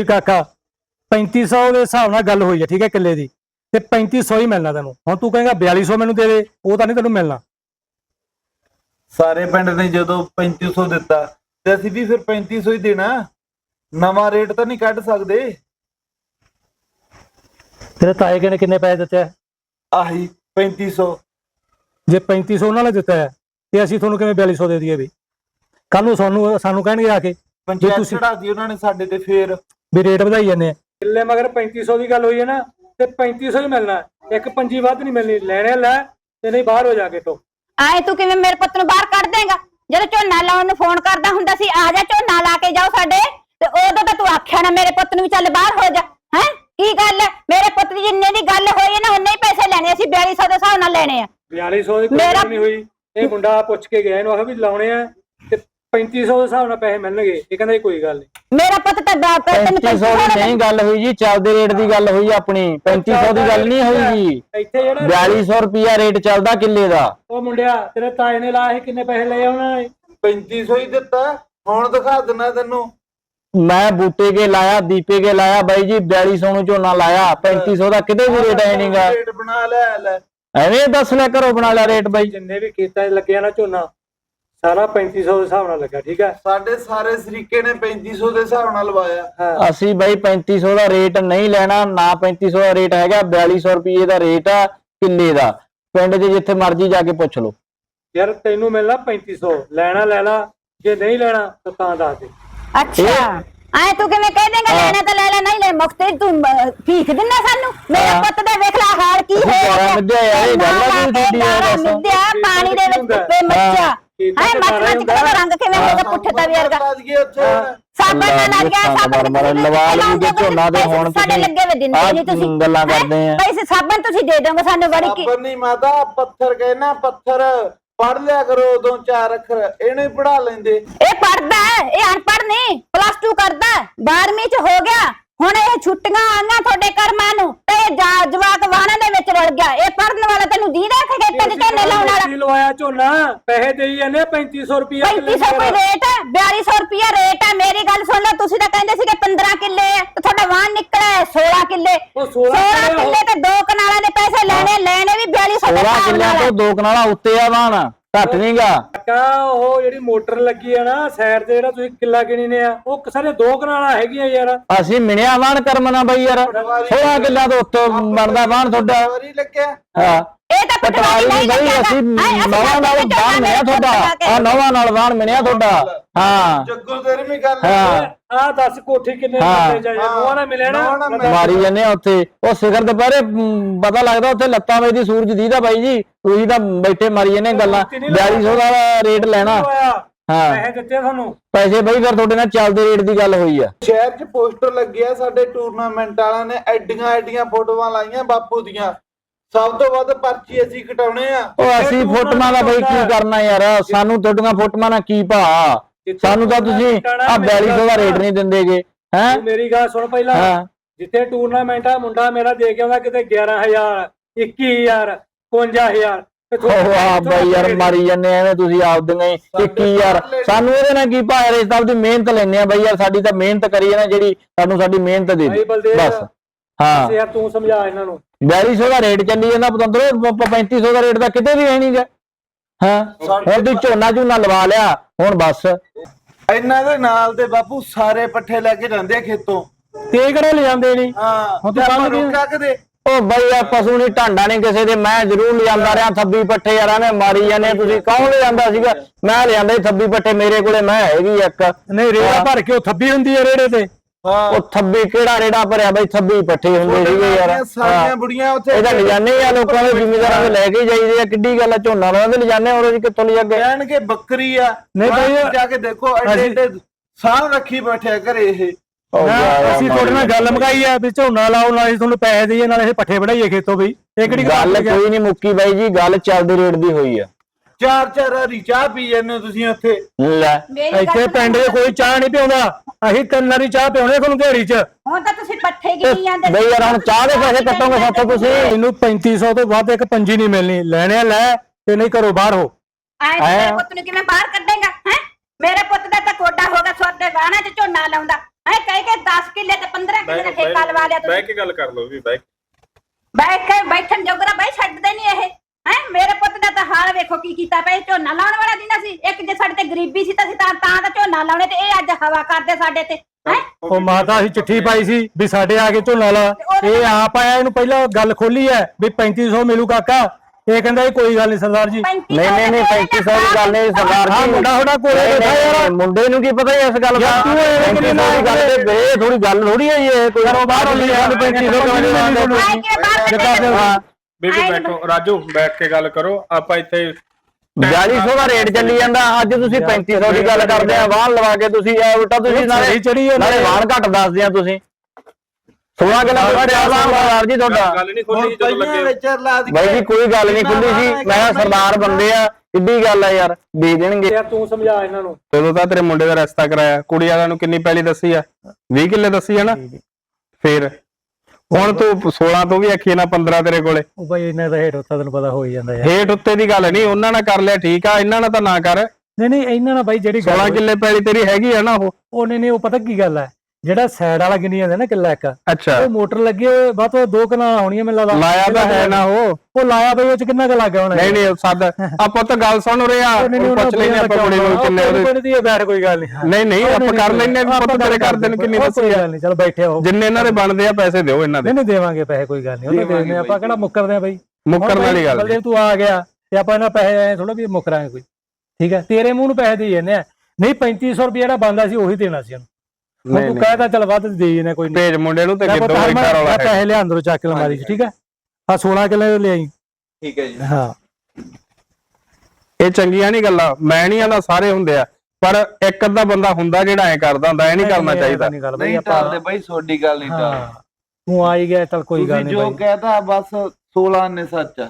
ਬਈ ਕਾਕਾ 3500 ਦੇ ਹਿਸਾਬ ਨਾਲ ਗੱਲ ਹੋਈ ਹੈ ਠੀਕ ਹੈ ਕਿੱਲੇ ਦੀ ਤੇ 3500 ਹੀ ਮਿਲਣਾ ਤੈਨੂੰ। ਹੁਣ ਤੂੰ ਕਹੇਗਾ 4200 ਮੈਨੂੰ ਦੇ ਦੇ ਉਹ ਤਾਂ ਨਹੀਂ ਤੈਨੂੰ ਮਿਲਣਾ। ਸਾਰੇ ਪਿੰਡ ਨੇ ਜਦੋਂ 3500 ਦਿੱਤਾ ਤੇ ਅਸੀਂ ਵੀ ਫਿਰ 3500 ਹੀ ਦੇਣਾ। ਨਵਾਂ ਰੇਟ ਤਾਂ ਨਹੀਂ ਕੱਢ ਸਕਦੇ। ਤੇਰੇ ਤਾਏ ਕਿਨੇ ਕਿੰਨੇ ਪੈਸੇ ਦਿੱਤੇ? ਆਹੀ 3500 ਜੇ 3500 ਉਹਨਾਂ ਨੇ ਦਿੱਤਾ ਹੈ ਤੇ ਅਸੀਂ ਤੁਹਾਨੂੰ ਕਿਵੇਂ 4200 ਦੇ ਦਈਏ ਵੀ? ਕੱਲ ਨੂੰ ਸਾਨੂੰ ਸਾਨੂੰ ਕਹਿਣਗੇ ਆ ਕੇ। ਪੰਚਾਇਤ ਤੁਸੀਂ- ਚੜਾਦੀ ਉਹਨਾਂ ਨੇ ਸਾਡੇ ਤੇ ਫੇਰ। ਵੀ ਰੇਟ ਵਧਾਈ ਜਾਂਦੇ ਆ। ਕਿੱਲੇ ਮਗਰ 3500 ਦੀ ਗੱਲ ਹੋਈ ਹੈ ਨਾ ਤੇ 3500 ਹੀ ਮਿਲਣਾ ਇੱਕ ਪੰਜੀ ਵੱਧ ਨਹੀਂ ਮਿਲਣੀ ਲੈਣੇ ਲੈ ਤੇ ਨਹੀਂ ਬਾਹਰ ਹੋ ਜਾ ਕੇ ਤੋਂ ਆਏ ਤੂੰ ਕਿਵੇਂ ਮੇਰੇ ਪੁੱਤ ਨੂੰ ਬਾਹਰ ਕੱਢ ਦੇਂਗਾ? ਜਦੋਂ ਝੋਨਾ ਲਾਉਣ ਨੂੰ ਫੋਨ ਕਰਦਾ ਹੁੰਦਾ ਸੀ ਆ ਜਾ ਝੋਨਾ ਲਾ ਕੇ ਜਾਓ ਸਾਡੇ। ਤੇ ਉਦੋਂ ਤਾਂ ਤੂੰ ਆਖਿਆ ਨਾ ਮੇਰੇ ਪੁੱਤ ਨੂੰ ਵੀ ਚੱਲ ਬਾਹਰ ਹੋ ਜਾ। ਹੈ? ਕੀ ਗੱਲ ਹੈ? ਮੇਰੇ ਪੁੱਤ ਦੀ ਜਿੰਨੇ ਦੀ ਗੱਲ ਹੋਈ ਹੈ ਨਾ ਉਨੇ ਹੀ ਪੈਸੇ ਲੈਣੇ ਅਸੀਂ 4200 ਦੇ ਹਿਸਾਬ ਨਾਲ ਲੈਣੇ ਆ। 4200 ਦੀ ਕੋਈ ਮੇਰਾ- ਗੱਲ ਨਹੀਂ ਹੋਈ। ਇਹ ਮੁੰਡਾ ਪੁੱਛ ਕੇ ਗਿਆ ਇਹਨੂੰ ਆਖਿਆ ਵੀ ਲਾਉਣੇ ਆ। 3500 ਦੇ ਹਿਸਾਬ ਨਾਲ ਪੈਸੇ ਮਿਲਣਗੇ ਇਹ ਕਹਿੰਦਾ ਜੀ ਕੋਈ ਗੱਲ ਨਹੀਂ। ਮੇਰਾ ਪੁੱਤ ਤਾਂ ਬਾਪ ਤੈਨੂੰ 3500 ਦੀ ਨਹੀਂ ਗੱਲ ਹੋਈ ਜੀ ਚੱਲਦੇ ਰੇਟ ਦੀ ਗੱਲ ਹੋਈ ਆਪਣੀ। 3500 ਦੀ ਗੱਲ ਨਹੀਂ ਹੋਈ ਜੀ। ਇੱਥੇ ਜਿਹੜਾ 4200 ਰੁਪਿਆ ਰੇਟ ਚੱਲਦਾ ਕਿੱਲੇ ਦਾ। ਉਹ ਮੁੰਡਿਆ ਤੇਰੇ ਤਾਏ ਨੇ ਲਾਇਆ ਸੀ ਕਿੰਨੇ ਪੈਸੇ ਲਏ ਉਹਨਾਂ ਨੇ? 3500 ਹੀ ਦਿੱਤਾ ਹੁਣ ਦਿਖਾ ਦਿੰਨਾ ਤੈਨੂੰ। ਮੈਂ ਬੂਟੇ ਕੇ ਲਾਇਆ ਦੀਪੇ ਕੇ ਲਾਇਆ ਬਾਈ ਜੀ 4200 ਨੂੰ ਝੋਨਾ ਲਾਇਆ 3500 ਦਾ ਕਿਤੇ ਵੀ ਰੇਟ ਹੈ ਨਹੀਂਗਾ ਰੇਟ ਬਣਾ ਲੈ ਲੈ। ਐਵੇਂ ਦੱਸ ਲਿਆ ਕਰੋ ਬਣਾ ਲਿਆ ਰੇਟ ਬਾਈ। ਜਿੰਨੇ ਵੀ 'ਚ ਲੱਗਿਆ ਨਾ ਝੋਨਾ। ਸਾਰਾ 3500 ਦੇ ਹਿਸਾਬ ਨਾਲ ਲੱਗਾ ਠੀਕ ਹੈ? ਸਾਡੇ ਸਾਰੇ ਸਰੀਕੇ ਨੇ 3500 ਦੇ ਹਿਸਾਬ ਨਾਲ ਲਵਾਇਆ। ਹਾਂ। ਅਸੀਂ ਬਾਈ 3500 ਦਾ ਰੇਟ ਨਹੀਂ ਲੈਣਾ ਨਾ 3500 ਦਾ ਰੇਟ ਹੈਗਾ 4200 ਰੁਪਏ ਦਾ ਰੇਟ ਆ ਕਿੱਲੇ ਦਾ। ਪਿੰਡ 'ਚ ਜਿੱਥੇ ਮਰਜ਼ੀ ਜਾ ਕੇ ਪੁੱਛ ਲਓ। ਯਾਰ ਤੈਨੂੰ ਮਿਲਣਾ 3500 ਲੈਣਾ ਲੈ ਲਾ ਜੇ ਨਹੀਂ ਲੈਣਾ ਤਾਂ ਤਾਂ ਦੱਸ ਦੇ। ਅੱਛਾ ਆਏ ਤੂੰ ਕਿਵੇਂ ਕਹਿ ਦੇਂਗਾ ਲੈਣਾ ਤਾਂ ਲੈ ਲੈ ਨਹੀਂ ਲੈ ਮੁਖਤੇ ਤੂੰ ਅਹ, ਭੀਖ ਦਿੰਦਾ ਸਾਨੂੰ? ਮੇਰੇ ਹਾਂ। ਪੁੱਤ ਦਾ ਵੇਖ ਲੈ ਹਾਲ ਕੀ ਹੋਇਆ ਗਾਲਾਂ ਮਿੱਧਿਆ ਯਾਰ, ਇਹ ਗੱਲ ਆ ਕੋਈ ਤੁਹਾਡੀ ਯਾਰ ਦੱਸ। ਮਿੱਧਿਆ ਪਾਣੀ ਦੇ ਵਿੱਚ ਧੁੱਪੇ ਮੱਚਾ ਚ ਮੱਚ ਮੱਚ ਕੇ ਉਹਦਾ ਰੰਗ ਕਿਵੇਂ ਹੋ ਗਿਆ? ਪੁੱਠੇ ਤਵੀ ਵਰਗਾ। ਸਾਬਣ ਨਾਲ ਲੱਗ ਗਿਆ ਸਾਬਣ ਮਰ- ਮਰ- ਲਵਾ ਜੇ ਝੋਨਾ ਤੇ ਹੁਣ ਸਾਡੇ ਤੁਸੀਂ। ਲੱਗੇ ਵੇ ਦਿੰਦੇ ਨਹੀਂ ਤੁਸੀਂ। ਗੱਲਾਂ ਕਰਦੇ ਆ। ਪੈਸੇ ਸਾਬਣ ਤੁਸੀਂ ਦੇ ਦੋਗੇ ਸਾਨੂੰ ਬੜੀ ਕੀ। ਸਾਬਰ ਨਹੀਂ ਮਾਤਾ ਪੱਥਰ ਕਹਿਣਾ ਪੱਥਰ। ਪੜ ਲਿਆ ਕਰੋ ਉਦੋਂ ਚਾਰ ਅੱਖਰ ਇਹਨੇ ਪੜਾ ਲੈਂਦੇ। ਇਹ ਪੜਦਾ ਹੈ, ਇਹ ਅਨਪੜ ਨਹੀਂ ਪਲੱਸ 2 ਕਰਦਾ 12ਵੀਂ ਚ ਹੋ ਗਿਆ ਹੁਣ ਇਹ ਛੁੱਟੀਆਂ ਆਈਆਂ ਤੁਹਾਡੇ ਕਰਮਾਂ ਨੂੰ। ਤੇ ਜਵਾਕ ਵਾਹਣਾ ਵਿੱਚ ਰੁੜ ਗਿਆ। ਇਹ ਪੜਨ ਵਾਲਾ ਤੈਨੂੰ ਦੀਦਾ ਕਿ ਖੇਤਾਂ 'ਚ ਝੋਨੇ ਲਾਉਣ ਵਾਲਾ। ਅਸੀਂ ਲਵਾਇਆ ਝੋਨਾ ਪੈਸੇ ਦੇਈ ਜਾਂਦੇ ਆ 3500 ਰੁਪਏ 3500 ਕੋਈ ਰੇਟ ਹੈ 4200 ਰੁਪਿਆ ਰੇਟ ਹੈ ਮੇਰੀ ਗੱਲ ਸੁਣ ਲਓ ਤੁਸੀਂ ਤਾਂ ਕਹਿੰਦੇ ਸੀਗੇ 15 ਕਿੱਲੇ ਹੈ ਤੇ ਤੁਹਾਡਾ ਵਾਹਨ ਨਿਕਲਿਆ ਹੈ 16 ਕਿੱਲੇ ਉਹ 16 16 ਕਿੱਲੇ ਤੇ ਦੋ ਕਨਾਲਾਂ ਦੇ ਪੈਸੇ ਲੈਣੇ ਲੈਣੇ ਵੀ 4200 ਦੇ 16 ਹਿਸਾਬ ਕਿੱਲਿਆਂ ਨਾਲ ਤੋਂ ਦੋ ਕਨਾਲਾ ਉੱਤੇ ਆ ਵਾਣ ਘੱਟ ਨਹੀਂਗਾ ਕਾ ਉਹ ਜਿਹੜੀ ਮੋਟਰ ਲੱਗੀ ਆ ਨਾ ਸਾਈਡ ਤੇ ਜਿਹੜਾ ਤੁਸੀਂ ਕਿੱਲਾ ਗਿਣੀ ਨੇ ਆ ਉਹ ਸਾਰੇ ਦੋ ਕਨਾਲਾਂ ਹੈਗੀਆਂ ਯਾਰ। ਅਸੀਂ ਮਿਣਿਆ ਵਾਣ ਕਰਮਨਾ ਬਾਈ ਯਾਰ 16 ਕਿੱਲਿਆਂ ਤੋਂ ਉੱਤੇ ਬਣਦਾ ਵਾਣ ਤੁਹਾਡਾ। ਵਾਰੀ ਲੱਗਿਆ। ਹਾਂ। ਇਹ ਤਾਂ ਪਟਵਾਰੀ ਪਟਵਾਰੀ ਨਹੀਂ ਨਹੀਂ ਬਾਈ ਅਸੀਂ ਨਵਾਂ ਨਾਲ ਵਾਣ ਮਿਣਿਆ ਤੁਹਾਡਾ। ਆ ਨਵਾਂ ਨਾਲ ਵਾਣ ਮਿਣਿਆ ਤੁਹਾਡਾ। ਹਾਂ। ਜੱਗੂ ਤੇਰੀ ਵੀ ਗੱਲ ਹਾਂ। ਆਹ ਦੱਸ ਕੋਠੀ ਕਿੰਨੇ ਹਾਂ। ਮਿਲਣੇ ਚਾਹੀਦੇ ਉਹ ਨਾ ਮਿਲੇ ਨੌਂ? ਨਾ ਨਾ ਮਿਲੇ। ਮਾਰੀ ਜੰਨੇ ਉੱਥੇ। ਉਹ ਸਿਖਰ ਦੁਪਹਿਰੇ ਮ, ਪਤਾ ਲੱਗਦਾ ਉੱਥੇ ਲੱਤਾਂ ਵਿੱਚ ਦੀ ਸੂਰਜ ਦੀਦਾ ਬਾਈ ਜੀ। ਤੁਸੀਂ ਤਾਂ ਬੈਠੇ ਮਾਰੀ ਜੰਨੇ ਗੱਲਾਂ। 4200 ਦਾ ਰੇਟ ਲੈਣਾ। ਹਾਂ। ਪੈਸੇ ਦਿੱਤੇ ਤੁਹਾਨੂੰ? ਪੈਸੇ ਬਈ ਫਿਰ ਤੁਹਾਡੇ ਨਾਲ ਚੱਲਦੇ ਰੇਟ ਦੀ ਗੱਲ ਹੋਈ ਆ। ਸ਼ਹਿਰ 'ਚ ਪੋਸਟਰ ਲੱਗਿਆ ਸਾਡੇ ਟੂਰਨਾਮੈਂਟ ਵਾਲਿਆਂ ਨੇ। ਐਡੀਆਂ ਐਡੀਆਂ ਫੋਟੋਆਂ ਲਾਈਆਂ ਬਾਪੂ ਦੀਆਂ। ਸਭ ਤੋਂ ਵੱਧ ਪਰਚੀ ਅਸੀਂ ਕਟਾਉਣੇ ਆ। ਉਹ ਅਸੀਂ ਫੋਟੋਆਂ ਦਾ ਬਈ ਕੀ ਕਰਨਾ ਯਾਰ ਸਾਨੂੰ ਤੁਹਾਡੀਆਂ ਫੋਟੋਆਂ ਨਾਲ ਕੀ ਭਾ ਸਾਨੂੰ ਤਾਂ ਤੁਸੀਂ ਆ 4200 ਦਾ ਰੇਟ ਨਹੀਂ ਦਿੰਦੇਗੇ ਹੈ? ਮੇਰੀ ਗੱਲ ਸੁਣ ਪਹਿਲਾਂ। ਜਿੱਥੇ ਟੂਰਨਾਮੈਂਟ ਆ ਮੁੰਡਾ ਮੇਰਾ ਦੇ ਕੇ ਆਉਂਦਾ ਕਿਤੇ 11000 21000 51000 ਤੇ ਉਹ ਆ ਬਾਈ ਯਾਰ ਮਾਰੀ ਜੰਨੇ ਐਵੇਂ ਤੁਸੀਂ ਆਪਦੀਆਂ ਹੀ ਇੱਕੀ ਯਾਰ ਸਾਨੂੰ ਇਹਦੇ ਨਾਲ ਕੀ ਭਾਅ ਰੇਸ ਸਾਹਿਬ ਦੀ ਮਿਹਨਤ ਲੈਣੇ ਆ। ਬਾਈ ਯਾਰ ਸਾਡੀ ਤਾਂ ਮਿਹਨਤ ਕਰੀ ਹੈ ਨਾ ਜਿਹੜੀ ਸਾਨੂੰ ਸਾਡੀ ਮਿਹਨਤ ਦੇ ਦੇ। ਬਸ। ਹਾਂ। ਯਾਰ ਤੂੰ ਸਮਝਾ ਇਹਨਾਂ ਨੂੰ। 4200 ਦਾ ਰੇਟ ਚੱਲੀ ਜਾਂਦਾ ਪਤੰਦਰੋ 3500 ਦਾ ਰੇਟ ਤਾਂ ਕਿਤੇ ਵੀ ਹੈ ਨਹੀਂਗਾ ਹਾਂ ਹੁਣ ਤੂੰ ਝੋਨਾ ਝੂਨਾ ਲਵਾ ਲਿਆ ਹੁਣ ਬਸ। ਇਹਨਾਂ ਦੇ ਨਾਲ ਦੇ ਬਾਪੂ ਸਾਰੇ ਪੱਠੇ ਲੈ ਕੇ ਜਾਂਦੇ ਆ ਖੇਤੋਂ। ਤੇ ਕਿਹੜੇ ਲੈ ਜਾਂਦੇ ਨਹੀਂ ਹਾਂ ਹੁਣ ਤੂੰ ਕੰਮ ਕੀ- ਰੋਕਿਆ ਕਦੇ? ਉਹ ਬਈ ਯਾਰ ਪਸ਼ੂ ਨਹੀਂ ਢਾਂਡਾ ਨਹੀਂ ਕਿਸੇ ਦੇ ਮੈਂ ਜ਼ਰੂਰ ਲਿਆਂਦਾ ਰਿਹਾ ਥੱਬੀ ਪੱਠੇ ਯਾਰ ਐਵੇਂ ਮਾਰੀ ਜਾਂਦੇ ਤੁਸੀਂ ਕੌਣ ਲਿਆਂਦਾ ਸੀਗਾ? ਮੈਂ ਲਿਆਂਦਾ ਥੱਬੀ ਪੱਠੇ ਮੇਰੇ ਕੋਲੇ ਮੈਂ ਹੈਗੀ ਇੱਕ। ਨਹੀਂ ਰੇੜਾ ਭਰ ਕੇ ਉਹ ਥੱਬੀ ਹੁੰਦੀ ਹੈ ਰੇੜੇ ਤੇ। ਉਹ ਥੱਬੀ ਕਿਹੜਾ ਰੇੜਾ ਭਰਿਆ ਬਈ ਥੱਬੀ ਪੱਠੇ ਹੁੰਦੇ ਸੀਗੇ ਯਾਰ। ਸਾਰੀਆਂ-। ਬੁੜੀਆਂ ਉੱਥੇ ਇਹਦਾ ਲਿਜਾਨੇ ਆ ਲੋਕਾਂ ਦੇ ਜ਼ਿਮੀਦਾਰਾਂ ਦੇ ਲੈ ਕੇ ਹੀ ਜਾਈਦੇ ਆ ਕਿੱਡੀ ਗੱਲ ਆ ਝੋਨਾ ਲਾਉਂਦੇ ਲਿਜਾਨੇ ਹੋਰ ਜੀ ਕਿੱਥੋਂ ਲਿਜਾ ਗਏ ਕਹਿਣਗੇ ਬੱਕਰੀ ਆ। ਨਹੀਂ ਭਾਈ, ਬਾਹਰ ਜਾ ਕੇ ਦੇਖੋ ਐਡੇ ਅਸੀਂ- ਐਡੇ ਸਾਹ ਰੱਖੀ ਬੈਠਿਆ ਘਰੇ ਇਹ। ਅਸੀਂ ਤੁਹਾਡੇ ਨਾਲ ਗੱਲ ਮੁਕਾਈ ਆ। ਵੀ ਝੋਨਾ ਲਾਓ ਨਾਲੇ ਤੁਹਾਨੂੰ ਪੈਸੇ ਦੇਈਏ ਨਾਲੇ ਇਹ ਪੱਠੇ ਵਢਾਈਏ ਖੇਤੋਂ ਬਈ। ਇਹ ਕਿਹੜੀ ਗੱਲ? ਕੋਈ ਨਹੀਂ ਮੁੱਕੀ ਬਾਈ ਜੀ ਗੱਲ ਚੱਲਦੇ ਰੇਟ ਦੀ ਹੋਈ ਆ। ਚਾਰ ਚਾਰ ਵਾਰੀ ਚਾਹ ਪੀ ਜਾਂਦੇ ਹੋ ਤੁਸੀਂ ਉੱਥੇ। ਲੈ ਇੱਥੇ ਪਿੰਡ 'ਚ ਕੋਈ ਚਾਹ ਨਹੀਂ ਪਿਉਂਦਾ। ਅਸੀਂ ਤਿੰਨ ਵਾਰੀ ਚਾਹ ਪਿਉਣੇ ਤੁਹਾਨੂੰ ਦਿਹਾੜੀ 'ਚ। ਹੁਣ ਤਾਂ ਤੁਸੀਂ ਪੱਠੇ ਗਿਣੀ ਜਾਂਦੇ ਬਈ ਯਾਰ ਹੁਣ ਚਾਹ ਦੇ ਪੈਸੇ ਕੱਟੋਗੇ ਸਾਥੋਂ ਤੁਸੀਂ। ਇਹਨੂੰ 3500 ਤੋਂ ਵੱਧ ਇੱਕ ਪੰਜੀ ਨਹੀਂ ਮਿਲਣੀ। ਲੈਣੇ ਆ ਲੈ ਤੇ ਨਹੀਂ ਘਰੋਂ ਬਾਹਰ ਹੋ। ਆਏ ਤੂੰ ਮੇਰੇ ਪੁੱਤ ਨੂੰ ਕਿਵੇਂ ਬਾਹਰ ਕੱਢੇਗਾ ਹੈ? ਮੇਰੇ ਪੁੱਤ ਦਾ ਤਾਂ ਕੋਡਾ ਹੋਗਾ ਸੋਦੇ ਵਾਹਣਾ ਚ ਝੋਨਾ ਲਾਉਂਦਾ। ਹੈ ਕਹਿ ਕੇ 10 ਕਿੱਲੇ ਤੇ ਕਿਤੇ ਨੇ ਠੇਕਾ ਲਵਾ ਲਿਆ ਬਹਿ ਤੁਸੀਂ। ਕੇ ਗੱਲ ਕਰ ਲਓ ਵੀ ਬਹਿ ਕੇ। ਬੈਠ ਕੇ ਬੈਠਣ ਜੋਗਰਾ ਬਈ ਛੱਡਦੇ ਨਹੀਂ ਇਹ ਹੈ ਮੇਰੇ ਪੁੱਤ ਦਾ ਤਾਂ ਹਾਲ ਵੇਖੋ ਕੀ ਕੀਤਾ ਪਿਆ ਇਹ ਝੋਨਾ ਲਾਉਣ ਵਾਲਾ ਦਿਨ ਸੀ ਇੱਕ ਜੇ ਸਾਡੇ ਤੇ ਗਰੀਬੀ ਸੀ ਤਾਂ ਅਸੀਂ ਤਾਂ ਤਾਂ ਤਾਂ ਝੋਨਾ ਲਾਉਣੇ ਤੇ ਇਹ ਅੱਜ ਹਵਾ ਕਰਦੇ ਸਾਡੇ ਤੇ ਹੈ? ਉਹ ਮਾਤਾ ਅਸੀਂ ਚਿੱਠੀ ਪਾਈ ਸੀ ਵੀ ਸਾਡੇ ਆ ਕੇ ਝੋਨਾ ਲਾ। ਇਹ ਆਪ ਆਇਆ ਇਹਨੂੰ ਪਹਿਲਾਂ ਗੱਲ ਖੋਲੀ ਹੈ ਵੀ 3500 ਮਿਲੂ ਕਾਕਾ। ਇਹ ਕਹਿੰਦਾ ਜੀ ਕੋਈ ਗੱਲ ਨਹੀਂ ਸਰਦਾਰ ਜੀ। ਨਹੀਂ ਨਹੀਂ ਨਹੀਂ 3500 ਦੀ ਗੱਲ ਨਹੀਂ ਸਰਦਾਰ ਹਾਂ ਜੀ। ਮੁੰਡਾ ਤੁਹਾਡਾ ਕੋਲੇ ਬੈਠਾ ਯਾਰ। ਮੁੰਡੇ ਨੂੰ ਕੀ ਪਤਾ ਇਸ ਗੱਲ ਦਾ? ਤੂੰ ਇਹ 3500 ਦੀ ਗੱਲ ਤੇ ਇਹ ਥੋੜੀ ਗੱਲ ਥੋੜੀ ਹੈ ਇਹ ਕੋਈ ਬਾਹਰ ਹੋਈ ਯਾਰ 3500 ਕਿਵੇਂ ਦੇ ਦਿੰਦੇ ਬੀਬੀ ਆਏ ਬੈਠੋ ਰਾਜੂ ਬੈਠ ਕੇ ਗੱਲ ਕਰੋ। ਆਪਾਂ ਇੱਥੇ 4200 ਦਾ ਰੇਟ ਚੱਲੀ ਜਾਂਦਾ। ਅੱਜ ਤੁਸੀਂ 3500 ਦੀ ਗੱਲ ਕਰਦੇ ਆ ਵਾਹਨ ਲਵਾ ਕੇ ਤੁਸੀਂ ਇਹ ਉਲਟਾ ਤੁਸੀਂ ਨਾਲੇ ਚੜੀ ਨਾਲੇ ਵਾਹਨ ਘੱਟ ਦੱਸਦੇ ਆ ਤੁਸੀਂ। 16 ਕਿਲੋ ਦਾ ਸਰਦਾਰ ਜੀ ਤੁਹਾਡਾ। ਗੱਲ ਨਹੀਂ ਖੋਲੀ ਜਦੋਂ ਲੱਗੇ। ਵਿੱਚ ਲਾ ਦੀ ਬਾਈ ਜੀ ਕੋਈ ਗੱਲ ਨਹੀਂ ਖੁੱਲੀ ਸੀ ਮੈਂ ਕਿਹਾ ਸਰਦਾਰ ਬੰਦੇ ਆ। ਸਿੱਧੀ ਗੱਲ ਆ ਯਾਰ। ਦੇ ਦੇਣਗੇ। ਯਾਰ ਤੂੰ ਸਮਝਾ ਇਹਨਾਂ ਨੂੰ। ਜਦੋਂ ਤਾਂ ਤੇਰੇ ਮੁੰਡੇ ਦਾ ਰਸਤਾ ਕਰਾਇਆ। ਕੁੜੀ ਵਾਲਿਆਂ ਨੂੰ ਕਿੰਨੀ ਪੈਲੀ ਦੱਸੀ ਆ? 20 ਕਿੱਲੇ ਦੱਸੀ ਆ ਨਾ? ਫੇਰ। ਹੁਣ ਤੂੰ 16 ਤੋਂ ਵੀ ਅੱਖੀ ਨਾ 15 ਤੇਰੇ ਕੋਲੇ। ਉਹ ਬਾਈ ਇਹਨਾਂ ਦਾ ਹੇਠ ਉੱਤਾ ਤੈਨੂੰ ਪਤਾ ਹੋ ਹੀ ਜਾਂਦਾ ਯਾਰ। ਹੇਠ ਉੱਤੇ ਦੀ ਗੱਲ ਨਹੀਂ ਉਹਨਾਂ ਨਾਲ ਕਰ ਲਿਆ ਠੀਕ ਆ ਇਹਨਾਂ ਨਾਲ ਤਾਂ ਨਾ ਕਰ। ਨਹੀਂ ਨਹੀਂ ਇਹਨਾਂ ਨਾਲ ਬਾਈ ਜਿਹੜੀ ਗੱਲ 16 ਹੋਈ- ਕਿੱਲੇ ਪੈਲੀ ਤੇਰੀ ਹੈਗੀ ਆ ਨਾ ਉਹ। ਉਹ ਨਹੀਂ ਨਹੀਂ ਉਹ ਪਤਾ ਕੀ ਗੱਲ ਹੈ ਜਿਹੜਾ ਸਾਈਡ ਵਾਲਾ ਗਿਣੀ ਜਾਂਦਾ ਨਾ ਕਿੱਲਾ ਇੱਕ ਅੱਛਾ। ਉਹ ਮੋਟਰ ਲੱਗੀ ਬਾਤ ਉਹ ਦੋ ਕਨਾਲ ਆਉਣੀਆਂ ਮੈਨੂੰ ਲੱਗਦਾ। ਲਾਇਆ ਤਾਂ ਹੈ ਨਾ ਉਹ। ਉਹ ਲਾਇਆ ਬਈ ਉਹ ਚ ਕਿੰਨਾ ਕੁ ਲੱਗ ਗਿਆ ਹੋਣਾ? ਨਹੀਂ ਨਹੀਂ ਸੱਦ। ਆਪਾਂ ਤਾਂ ਗੱਲ ਸੁਣ ਰਹੇ ਆ। ਪੁੱਛ ਲੈਨੇ ਆਪਾਂ ਕੁੜੀ ਨੂੰ ਕਿੰਨੇ ਉਹਦੇ ਨਹੀਂ ਬੈਠ ਕੋਈ ਗੱਲ ਨਹੀਂ। ਨਹੀਂ ਨਹੀਂ ਆਪਾਂ ਕਰ ਲੈਨੇ ਵੀ ਪੁੱਤ ਤੇਰੇ ਘਰ ਦੇ ਨੂੰ ਕਿੰਨੀ ਦੱਸੀ ਗੱਲ ਨਹੀਂ ਚਲ ਬੈਠੇ ਹੋ ਜਿੰਨੇ ਇਹਨਾਂ ਦੇ ਬਣਦੇ ਆ ਪੈਸੇ ਦਿਓ ਇਹਨਾਂ ਦੇ। ਨਹੀਂ ਨਹੀਂ ਦੇਵਾਂਗੇ ਪੈਸੇ ਕੋਈ ਗੱਲ ਨਹੀਂ। ਉਹ ਤਾਂ ਦੇਣੇ ਆਪਾਂ ਕਿਹੜਾ ਮੁੱਕਰਦੇ ਆ ਬਈ? ਮੁੱਕਰਨ ਵਾਲੀ ਗੱਲ ਬਲਦੇਵ ਤੂੰ ਆ ਗਿਆ ਤੇ ਆਪਾਂ ਇਹਨਾਂ ਪੈਸੇ ਐ ਥੋੜਾ ਵੀ ਮੁੱਕਰਾਂਗੇ ਕੋਈ। ਠੀਕ ਹੈ ਤੇਰੇ ਮੂੰਹ ਨੂੰ ਪੈਸੇ ਦੇ ਜਾਂਦੇ ਆ। ਨਹੀਂ 3500 ਰੁਪਏ ਜਿਹੜਾ ਬੰਦਾ ਸੀ ਉਹੀ ਦੇਣਾ ਸੀ ਉਹਨੂੰ। ਨਹੀਂ ਤੂੰ ਨਹੀਂ ਕਹਿਦਾ ਚਲ ਵੱਧ ਦੇ ਜਨੇ ਕੋਈ ਨਹੀਂ। ਭੇਜ ਮੁੰਡੇ ਨੂੰ ਤੇ ਮੈਂ ਕਿੱਦੋਂ ਪੁੱਤ ਇੱਕ ਘਰ ਵਾਲਾ ਹੈ। ਪੈਸੇ ਲਿਆ ਅੰਦਰੋਂ ਚੱਕ ਕੇ ਅਲਮਾਰੀ 'ਚ ਠੀਕ ਹੈ? ਆ 16 ਕਿੱਲੇ ਲੈ ਆਈ ਠੀਕ ਹੈ ਜੀ। ਹਾਂ। ਇਹ ਚੰਗੀਆਂ ਨਹੀਂ ਗੱਲਾਂ ਮੈਂ ਨਹੀਂ ਆਂਦਾ ਸਾਰੇ ਹੁੰਦੇ ਆ। ਪਰ ਇੱਕ ਅੱਧਾ ਬੰਦਾ ਹੁੰਦਾ ਜਿਹੜਾ ਐ ਕਰਦਾ ਹੁੰਦਾ ਐ ਨਹੀਂ ਕਰਨਾ ਚਾਹੀਦਾ। ਨਹੀਂ ਗੱਲ ਬਈ ਨਹੀਂ ਆਪਾਂ ਟਾਲਦੇ ਬਾਈ ਤੁਹਾਡੀ ਗੱਲ ਨਹੀਂ ਟਾਲਦੇ ਹਾਂ ਤੂੰ ਆਈ ਗਿਆ ਚਲ ਕੋਈ ਗੱਲ ਤੁਸੀਂ ਨਹੀਂ ਜੋ ਬਾਈ। ਕਹਿਤਾ ਬਸ 16 ਨੇ ਸੱਚ ਆ।